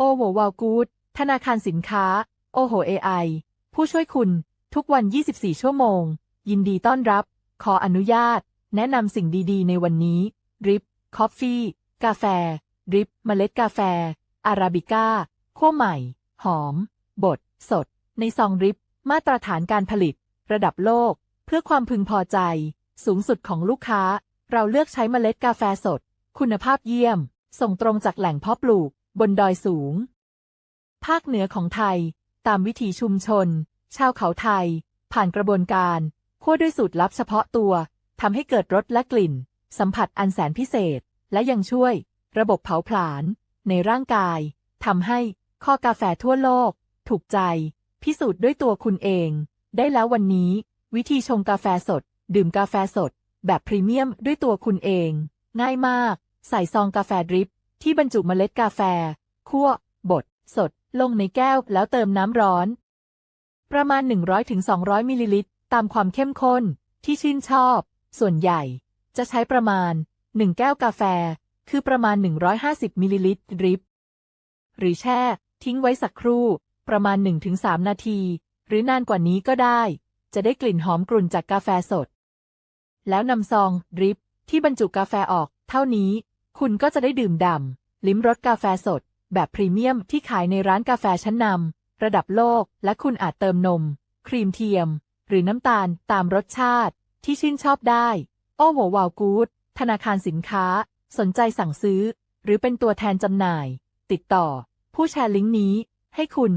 โอโหวาวกูดธนาคารสินค้า โอโห AI ผู้ช่วยคุณ ทุกวัน 24 ชั่วโมง ยินดีต้อนรับ ขออนุญาต แนะนำสิ่งดีๆ ในวันนี้ริปคอฟฟี่ กาแฟริปเมล็ดกาแฟ อาราบิก้าคั่วใหม่ หอม บด สด ในซองริป มาตรฐานการผลิต ระดับโลก เพื่อความพึงพอใจ สูงสุดของลูกค้า เราเลือกใช้เมล็ดกาแฟสด คุณภาพเยี่ยม ส่งตรงจากแหล่งเพาะปลูก บนดอยสูง ภาคเหนือของไทย ตามวิถีชุมชน ชาวเขาไทย ผ่านกระบวนการคั่วด้วยสูตรลับเฉพาะตัวทำให้เกิดรสและกลิ่น สัมผัสอันแสนพิเศษ และยังช่วย ระบบเผาผลาญในร่างกายทำให้ข้อกาแฟทั่วโลก ถูกใจ พิสูจน์ด้วยตัวคุณเอง ได้แล้ววันนี้ วิธีชงกาแฟสด ดื่มกาแฟสด แบบพรีเมียมด้วยตัวคุณเอง ง่ายมาก ใส่ซองกาแฟดริป ที่บรรจุเมล็ดกาแฟ คั่ว บด สด ลงในแก้วแล้วเติมน้ำร้อน ประมาณ 100-200 มิลลิลิตร ตามความเข้มข้นที่ชื่นชอบ ส่วนใหญ่ จะใช้ประมาณ 1 แก้วกาแฟ คือประมาณ 150 มิลลิลิตรดริป หรือแช่ ทิ้งไว้สักครู่ ประมาณ 1-3 นาที หรือนานกว่านี้ก็ได้ จะได้กลิ่นหอมกรุ่นจากกาแฟสด แล้วนำซองดริปที่บรรจุกาแฟออก เท่านี้ คุณก็จะได้ดื่มด่ำลิ้มรสกาแฟสด แบบพรีเมียมที่ขายในร้านกาแฟชั้นนำระดับโลก และคุณอาจเติมนม ครีมเทียม หรือน้ำตาลตามรสชาติ ที่ชื่นชอบได้ โอ้โหวาวกูดธนาคารสินค้า สนใจสั่งซื้อ หรือเป็นตัวแทนจำหน่าย ติดต่อ ผู้แชร์ลิงก์นี้ ให้คุณ